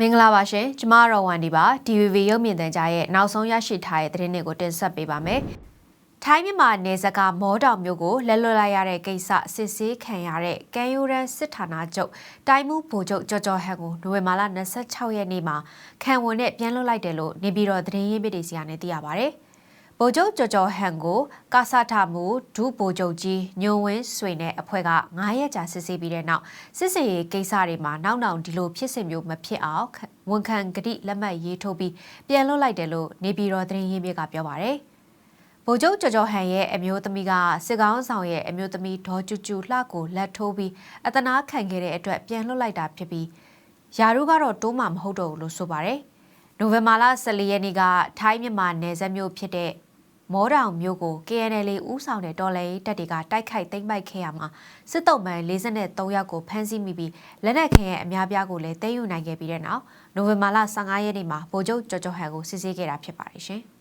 မင်္ဂလာပါရှင်ကျမရောဝန်ဒီပါ DVB ရုပ်မြင်သံကြားရဲ့နောက်ဆုံးရရှိထားတဲ့သတင်းတွေကိုတင်ဆက်ပေးပါမယ်ထိုင်းမြန်မာနယ်စပ်ကမောတောင်မြို့ကိုလက်လွတ်လိုက်ရတဲ့ကိစ္စစစ်ဆေးခံရတဲ့ကမ်းရိုးတန်းစစ်ဌာနချုပ်တိုင်းမှုဗိုလ်ချုပ်ကြော်ကြော်ဟန်ကိုနိုဝင်ဘာလ26ရက်နေ့မှာခံဝန်နဲ့ပြန်လွှတ်လိုက်တယ်လို့နေပြည်တော်သတင်းရင်းမြစ်တွေစီကနေသိရပါဗျ။ ဗိုလ်ချုပ်ကြော်ကြော်ဟန်ကိုကာဆာထမှုဒုဗိုလ်ချုပ်ကြီးညိုဝင်းဆွေနဲ့အဖွဲ့က9ရက်ကြာစစ်ဆေးပြီးတဲ့နောက်စစ်စေရေးကိစ္စတွေမှာနောက်နောက်ဒီလိုဖြစ်စဉ်မျိုးမဖြစ်အောင်ဝန်ခံကတိလက်မှတ်ရေးထိုးပြီးပြန်လွှတ်လိုက်တယ်လို့နေပြည်တော်သတင်းရင်းမြစ်ကပြောပါရယ်ဗိုလ်ချုပ်ကြော်ကြော်ဟန်ရဲ့အမျိုးသမီးကစစ်ကောင်းဆောင်ရဲ့အမျိုးသမီးဒေါ်ကျူကျူလှကိုလက်ထိုးပြီးအတနာခံခဲ့တဲ့အတွက်ပြန်လွှတ်လိုက်တာဖြစ်ပြီးယာရုကတော့တိုးမှမဟုတ်တော့ဘူးလို့ဆိုပါတယ်။နိုဝင်ဘာလ14ရက်နေ့ကထိုင်းမြန်မာနယ်စပ်မြို့ဖြစ်တဲ့ မောတောင်မြို့ကို KNL ဦးဆောင်တဲ့တော်လှန်ရေးတပ်တွေကတိုက်ခိုက်သိမ်းပိုက်ခဲ့ရမှာစစ်တုံးမှန်43ယောက်ကိုဖမ်းဆီးမိပြီးလက်နက်ခဲရဲ့အများပြားကိုလည်းသိမ်းယူနိုင်ခဲ့ပြီးတဲ့နောက်နိုဝင်ဘာလ15ရက်နေ့မှာဗိုလ်ချုပ်ကျော်ကျော်ဟန်ကိုစစ်ဆေးခဲ့တာဖြစ်ပါတယ်ရှင်။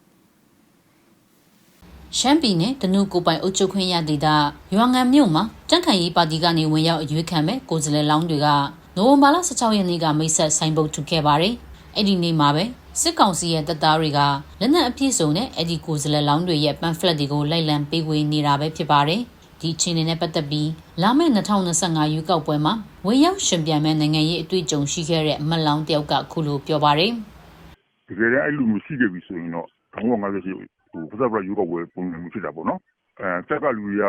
ရှမ်းပြည်နယ်တနုကိုပိုင်အုပ်ချုပ်ခွင့်ရဒေသရွာငံမြို့မှာတန့်ခိုင်ရေးပါတီကနေဝင်ရောက်အရွေးခံမဲ့ကိုယ်စားလှယ်လောင်းတွေကနိုဝင်ဘာလ16ရက်နေ့ကမိတ်ဆက်ဆိုင်ပုတ်ထုတ်ခဲ့ပါတယ်။အဲ့ဒီနေ့မှာပဲ စစ်ကောင်စီရဲ့တပ်သားတွေကလက်နက်အပြည့်စုံနဲ့အဲ့ဒီကိုယ်စားလှယ်လောင်းတွေရဲ့ပန်ဖလက်တွေကိုလိုက်လံပေးဝေနေတာပဲဖြစ်ပါတယ်။ဒီချင်းနဲ့ပတ်သက်ပြီးလာမယ့်2025ရွေးကောက်ပွဲမှာဝင်ရောက်ရှင်ပြိုင်မဲ့နိုင်ငံရေးအတွေ့အကြုံရှိခဲ့တဲ့အမတ်လောင်းတယောက်ကခုလိုပြောပါတယ်တကယ်လည်းအဲ့လိုမျိုးရှိခဲ့ပြီဆိုရင်တော့1958ဟိုပစပရယူကဝယ်ပုံစံမျိုးဖြစ်တာပေါ့နော်အဲတက်ကလူတွေက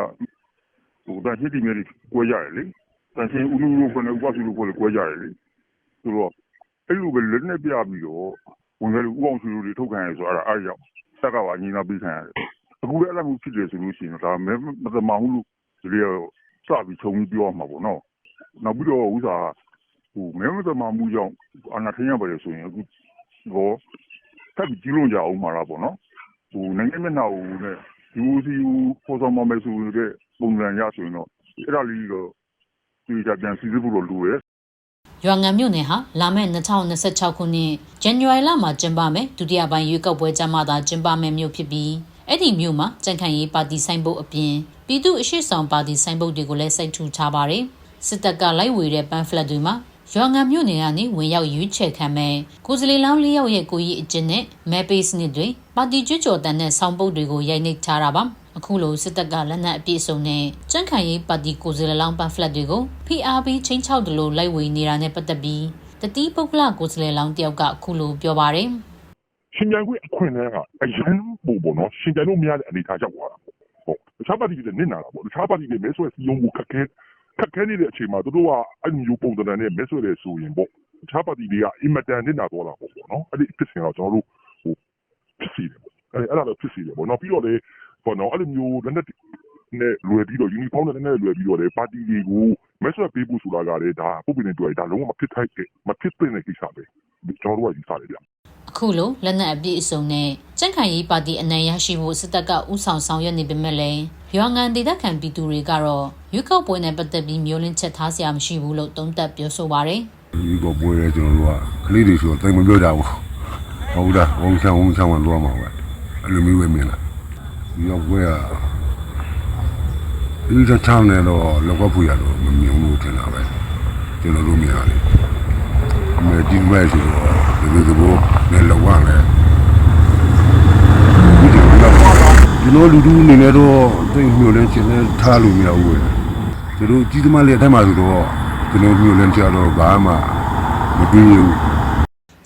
ဟိုတန်ရှိတိမြေတွေကွဲကြတယ်လေတန်ရှင်ဦးလူလူခေါ်နေဥပစုလူခေါ်လေကွဲကြတယ်လေဆိုတော့အဲ့လိုပဲလက်နဲ့ပြပြီးတော့ ဝင်ကြလို့ဥအောင်စုလူတွေထုတ်ခံရဆိုအဲ့ဒါအားရောက်တက်ကပါညီနာပေးခံရတယ်အခုလည်းအဲ့လိုမျိုးဖြစ်တယ်ဆိုလို့ရှိရင်ဒါမဲမသမအောင်လို့ဒီလိုစပြီးခြုံပြီးပြောမှာပေါ့နော်နောက်ပြီးတော့ဥစားဟိုမဲမသမမှုကြောင့်အနာထင်းရပါတယ်ဆိုရင်အခုတော့ထပ်ပြီးကြီးလုံးကြအောင်မှာလားပေါ့နော်ဟိုနိုင်ငံမျက်နှာကိုနဲ့ဒီဦးစီပေါ်ဆောင်မမယ်ဆိုတဲ့ပုံစံရဆိုရင်တော့အဲ့ဒါလေးတော့ဒီကြပြန်စီစစ်ဖို့တော့လိုရဲ့ ရွာငံမြို့နယ်ဟာလာမယ့်2026ခုနှစ်ဇန်နဝါရီလမှာကျင်းပမယ်ဒုတိယပိုင်းရွေးကောက်ပွဲကျင်းပတာကျင်းပမယ်မြို့ဖြစ်ပြီးအဲ့ဒီမြို့မှာကြံ့ခိုင်ရေးပါတီဆိုင်ဘုတ်အပြင်ပြည်သူ့အရှိဆောင်ပါတီဆိုင်ဘုတ်တွေကိုလည်းစိတ်ထူထားပါတယ်စစ်တပ်ကလိုက်ဝေတဲ့ပန်ဖလက်တွေမှာရွာငံမြို့နယ်ကနေဝင်ရောက်ရွေးချယ်ခံမဲ့ကိုယ်စလီလောင်းလေးယောက်ရဲ့ကိုကြီးအကျဉ်းနဲ့မဲပေးစနစ်တွေပါတီကျွကြော်တန်တဲ့ဆောင်းပုတ်တွေကိုရိုက်နှိပ်ထားတာပါ အခုလိုစစ်တပ်ကလက်နက်အပြည့်စုံနဲ့ကြန့်ခိုင်ရေးပါတီကိုယ်စားလှယ်လောင်းပန်ဖလက်တွေကို PRB ချင်းချောက်တလို့လိုက်ဝေနေတာနဲ့ပတ်သက်ပြီးတတိပုဂ္ဂလကိုယ်စားလှယ်လောင်းတယောက်ကအခုလိုပြောပါတယ်ရှင်ကြိုင်ခွင့်အခွင့်အရေးကအရန်ပို့ပေါ့နော်ရှင်ကြိုင်လို့မရတဲ့အနေအထားရောက်သွားတာပေါ့ဟုတ်တခြားပါတီတွေနစ်နာတာပေါ့တခြားပါတီတွေမဲဆွဲစီယုံမှုခက်ခဲခက်ခဲနေတဲ့အချိန်မှာတို့ကအဲ့ဒီမျိုးပုံစံနဲ့မဲဆွဲတယ်ဆိုရင်ပေါ့တခြားပါတီတွေကအင်မတန်နစ်နာသွားတာပေါ့ပေါ့နော်အဲ့ဒီဖြစ်စဉ်တော့ကျွန်တော်တို့ဟိုဖြစ်စီတယ်ပေါ့အဲ့အဲ့ဒါတော့ဖြစ်စီတယ်ပေါ့နော်ပြီးတော့လေ ပေါ့နော်အဲ့လိုမျိုးလက်နက်နဲ့လွယ်ပြီးတော့ယူနီဖောင်းနဲ့လည်းလွယ်ပြီးတော့လေပါတီတွေကိုမဲဆွဲပေးဖို့ဆိုတာကလည်းဒါပုပ်ပင်းနေတွေ့ဒါလုံးဝမဖြစ်ထိုက်မဖြစ်တဲ့ကိစ္စပဲကျွန်တော်တို့ကယူဆတယ်ဗျအခုလိုလက်နက်အပြည့်အစုံနဲ့ကြန့်ခိုင်ရေးပါတီအနိုင်ရရှိဖို့စစ်တပ်ကဥဆောင်ဆောင်ရွက်နေပေမဲ့လည်းရွာငံဒေသခံပြည်သူတွေကတော့ရွေးကောက်ပွဲနဲ့ပတ်သက်ပြီးမျိုးလင်းချက်ထားစရာမရှိဘူးလို့တုံ့တက်ပြောဆိုပါတယ်ဒီကပွဲရဲကျွန်တော်တို့ကကလေးတွေဆိုတော့တိတ်မပြောကြဘူးဟုတ်လားဝုံချောင်းဝုံချောင်းဝင်တော့မှာပဲအဲ့လိုမျိုးပဲမြင်လာ ဒီတော့ပွဲကဒီကချောင်းနေတော့လောကဖူရတော့မမြင်ဘူးထင်တာပဲကျွန်တော်တို့မြင်ရတယ်အမေဒီမဲ့ဆိုတော့ဒီလိုဘောနဲ့လောကလည်းဒီလိုကျွန်တော်လူတူအနေနဲ့တော့တိတ်မျိုးလင်းချင်တဲ့ထားလို့မရဘူးသူတို့ကြီးသမားလေးအထက်မှာဆိုတော့ကျွန်တော်မျိုးလင်းချတော့ဘာမှမပြီးဘူး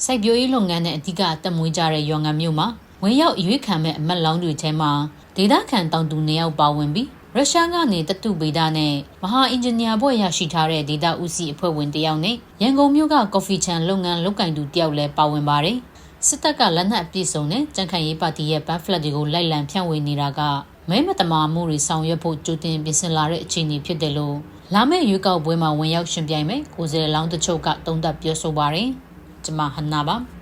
စိုက်ပျိုးရေးလုပ်ငန်းနဲ့အဓိကအသက်မွေးကြတဲ့ရွာငံမြို့မှာဝင်ရောက်အရွေးခံမဲ့အမတ်လောင်းတွေထဲမှာ ဒေသခံတောင်သူနေရောက်ပါဝင်ပြီးရုရှားကနေတတုဗေဒနဲ့မဟာအင်ဂျင်နီယာဘွဲ့ရရှိထားတဲ့ဒေတာဦးစီးအဖွဲ့ဝင်တယောက်နဲ့ရန်ကုန်မြို့ကကော်ဖီချန်လုပ်ငန်းလုပ်ကင်သူတယောက်လည်းပါဝင်ပါတယ်စစ်တပ်ကလက်နက်အပြည့်စုံနဲ့ကြံ့ခိုင်ရေးပါတီရဲ့ဘတ်ဖလက်တွေကိုလိုက်လံဖြန့်ဝေနေတာကမဲမတမာမှုတွေဆောင်ရွက်ဖို့ကြိုတင်ပြင်ဆင်လာတဲ့အခြေအနေဖြစ်တယ်လို့လာမယ့်ရွေးကောက်ပွဲမှာဝင်ရောက်ရှင်ပြိုင်မဲ့ကိုယ်စားလှယ်လောင်းတချို့ကတုံ့တက်ပြောဆိုပါတယ်ကျွန်မဟန်နာပါ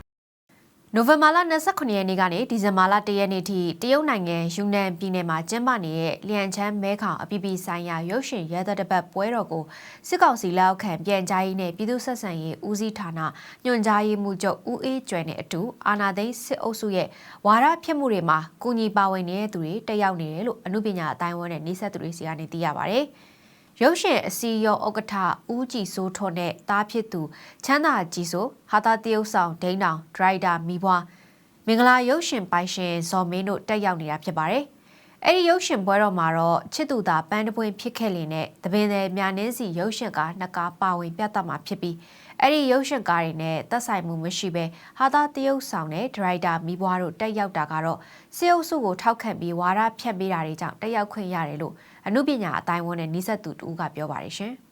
နိုဝင်ဘာလ29ရက်နေ့ကနေဒီဇင်ဘာလ1ရက်နေ့ထိတရုတ်နိုင်ငံယူနန်ပြည်နယ်မှာကျင်းပနေတဲ့လျန်ချမ်းမဲခေါင်အပြည်ပြည်ဆိုင်ရာရုပ်ရှင်ရဲသက်တပတ်ပွဲတော်ကိုစစ်ကောင်စီလက်အောက်ခံပြန်ကြားရေးနဲ့ပြည်သူ့ဆက်ဆံရေးဦးစီးဌာနညွှန်ကြားရေးမှူးချုပ်ဦးအေးကျွဲနဲ့အတူအာနာသိန်းစစ်အုပ်စုရဲ့ဝါဒဖြတ်မှုတွေမှာကူညီပါဝင်နေတဲ့သူတွေတက်ရောက်နေတယ်လို့အမှုပညာအတိုင်းအဝန်းနဲ့နှိစက်သူတွေစီကနေသိရပါဗျ။ ရုပ်ရှင်အစည်းအရုံးဥက္ကဋ္ဌဦးကြည်စိုးထွန်းနဲ့တားဖြစ်သူချမ်းသာကြီးဆိုဟာတာတရုတ်ဆောင်ဒိန်းတောင်ဒရိုက်တာမိဘွားမင်္ဂလာရုပ်ရှင်ပိုင်ရှင်ဇော်မင်းတို့တက်ရောက်နေတာဖြစ်ပါတယ်။အဲ့ဒီရုပ်ရှင်ပွဲတော်မှာတော့ချစ်သူသာပန်းတပွင့်ဖြစ်ခဲ့လင်နဲ့တပင်တယ်မြနင်းစီရုပ်ရှင်ကနှစ်ကားပါဝင်ပြသမှာဖြစ်ပြီးအဲ့ဒီရုပ်ရှင်ကားတွေနဲ့သက်ဆိုင်မှုမရှိဘဲဟာတာတရုတ်ဆောင်နဲ့ဒရိုက်တာမိဘွားတို့တက်ရောက်တာကတော့စေအုပ်စုကိုထောက်ခံပြီးဝါဒဖြန့်ပေးတာတွေကြောင့်တက်ရောက်ခွင့်ရတယ်လို့ အမှုပညာအတိုင်းအဝန်နဲ့နှိဆက်သူတူကပြောပါတယ်ရှင်။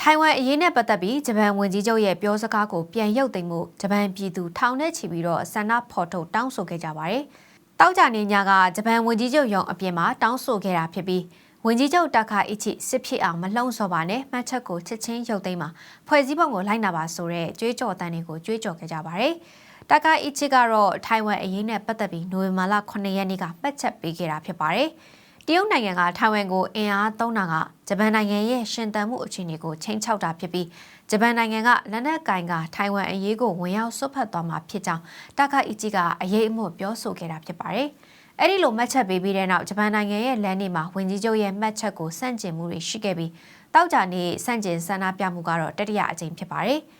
ထိုင်ဝမ်အရေးနဲ့ပတ်သက်ပြီးဂျပန်ဝန်ကြီးချုပ်ရဲ့ပြောစကားကိုပြန်ရုပ်သိမ်းမှုဂျပန်ပြည်သူထောင်နဲ့ချီပြီးတော့ဆန္ဒဖော်ထုတ်တောင်းဆိုခဲ့ကြပါတယ်။တောက်ကြနေညကဂျပန်ဝန်ကြီးချုပ်ရုံအပြင်မှာတောင်းဆိုခဲ့တာဖြစ်ပြီးဝန်ကြီးချုပ်တာခါအီချီစစ်ဖြစ်အောင်မလှုံ့ဆော်ပါနဲ့မှတ်ချက်ကိုချက်ချင်းရုပ်သိမ်းမှာဖွဲ့စည်းပုံကိုလိုက်နာပါဆိုတဲ့ကြွေးကြော်တန်းတွေကိုကြွေးကြော်ခဲ့ကြပါတယ်။တာကာအီချီကတော့ထိုင်ဝမ်အရေးနဲ့ပတ်သက်ပြီးနိုဝင်ဘာလ9ရက်နေ့ကမှတ်ချက်ပေးခဲ့တာဖြစ်ပါတယ်။ တရုတ်နိုင်ငံကထိုင်ဝမ်ကိုအင်အားသုံးတာကဂျပန်နိုင်ငံရဲ့ရှင်သန်မှုအခြေအနေကိုချိန်ချောက်တာဖြစ်ပြီးဂျပန်နိုင်ငံကလက်နက်ကင်ကထိုင်ဝမ်အရေးကိုဝင်ရောက်ဆွတ်ဖက်သွားမှာဖြစ်ကြောင်းတာကာအီချီကအရေးအမှုပြောဆိုခဲ့တာဖြစ်ပါတယ်။အဲ့ဒီလိုမှတ်ချက်ပေးပြီးတဲ့နောက်ဂျပန်နိုင်ငံရဲ့လမ်းတွေမှာဝင်ကြီးချုပ်ရဲ့မှတ်ချက်ကိုစန့်ကျင်မှုတွေရှိခဲ့ပြီးတောက်ကြနေစန့်ကျင်ဆန္ဒပြမှုကတော့တတိယအကြိမ်ဖြစ်ပါတယ်။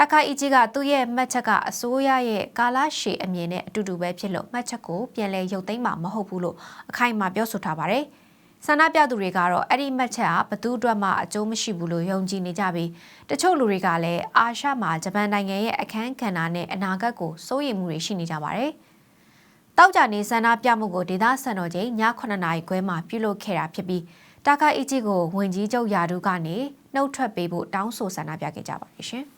တခါအီဂျီကသူ့ရဲ့မှတ်ချက်ကအစိုးရရဲ့ကာလာရှည်အမြင်နဲ့အတူတူပဲဖြစ်လို့မှတ်ချက်ကိုပြန်လဲရုပ်သိမ်းမှာမဟုတ်ဘူးလို့အခိုင်အမာပြောဆိုထားပါတယ်။ဆန္ဒပြသူတွေကတော့အဲ့ဒီမှတ်ချက်ကဘသူအတွက်မှအကျိုးမရှိဘူးလို့ယုံကြည်နေကြပြီးတချို့လူတွေကလည်းအာရှမှာဂျပန်နိုင်ငံရဲ့အခန်းကဏ္ဍနဲ့အနာဂတ်ကိုစိုးရိမ်မှုတွေရှိနေကြပါတယ်။တောက်ကြနေဆန္ဒပြမှုကိုဒေသစံတော်ချိန်ည9နာရီခွဲမှာပြုလုပ်ခဲ့တာဖြစ်ပြီးတာကာအီဂျီကိုဝင်ကြီးချုပ်ယာဒူကနေနှုတ်ထွက်ပေးဖို့တောင်းဆိုဆန္ဒပြခဲ့ကြပါတယ်ရှင်။